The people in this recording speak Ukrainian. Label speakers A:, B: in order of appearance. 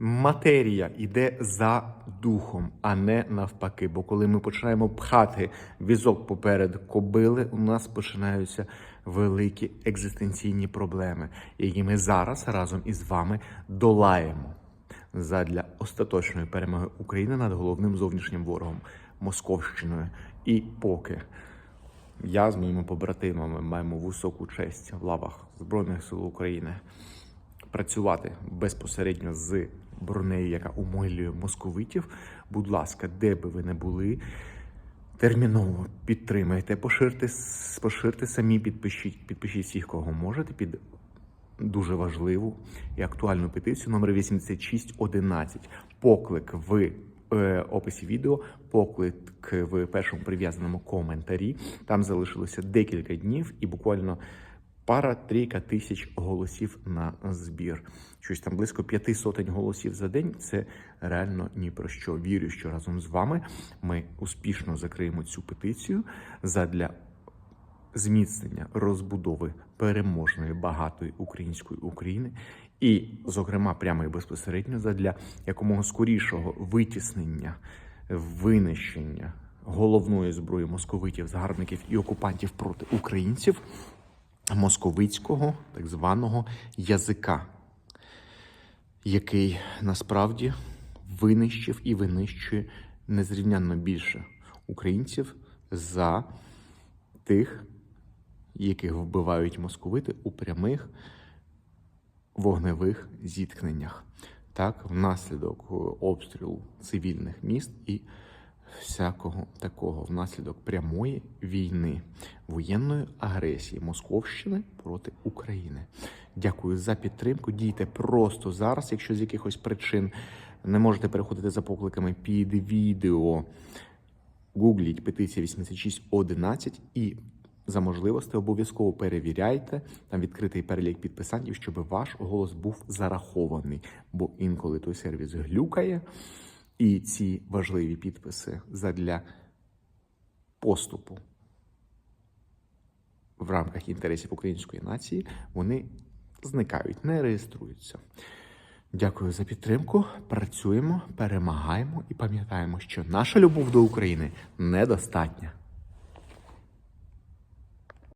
A: Матерія йде за духом, а не навпаки. Бо коли ми починаємо пхати візок поперед кобили, у нас починаються великі екзистенційні проблеми, які ми зараз разом із вами долаємо задля остаточної перемоги України над головним зовнішнім ворогом Московщиною. І поки я з моїми побратимами маємо високу честь в лавах Збройних сил України працювати безпосередньо з бронею, яка умилює московитів. Будь ласка, де би ви не були, терміново підтримайте, поширте, поширте самі, підпишіть, підпишіть всіх, кого можете, під дуже важливу і актуальну петицію номер 8611. Поклик в е, описі відео, поклик в першому прив'язаному коментарі. Там залишилося декілька днів і буквально пара-трійка тисяч голосів на збір. Щось там близько п'яти сотень голосів за день. Це реально ні про що. Вірю, що разом з вами ми успішно закриємо цю петицію задля зміцнення розбудови переможної багатої української України, і, зокрема, прямо і безпосередньо задля якомога скорішого витіснення, винищення головної зброї московитів, загарбників і окупантів проти українців московицького так званого язика, який насправді винищив і винищує незрівнянно більше українців за тих, яких вбивають московити у прямих вогневих зіткненнях, так, внаслідок е, обстрілу цивільних міст і всякого такого, внаслідок прямої війни, воєнної агресії Московщини проти України. Дякую за підтримку. Дійте просто зараз, якщо з якихось причин не можете переходити за покликами під відео. Гугліть петиція 8611 і за можливості обов'язково перевіряйте там відкритий перелік підписантів, щоб ваш голос був зарахований. Бо інколи той сервіс глюкає, і ці важливі підписи задля поступу в рамках інтересів української нації вони зникають, не реєструються. Дякую за підтримку. Працюємо, перемагаємо і пам'ятаємо, що наша любов до України недостатня.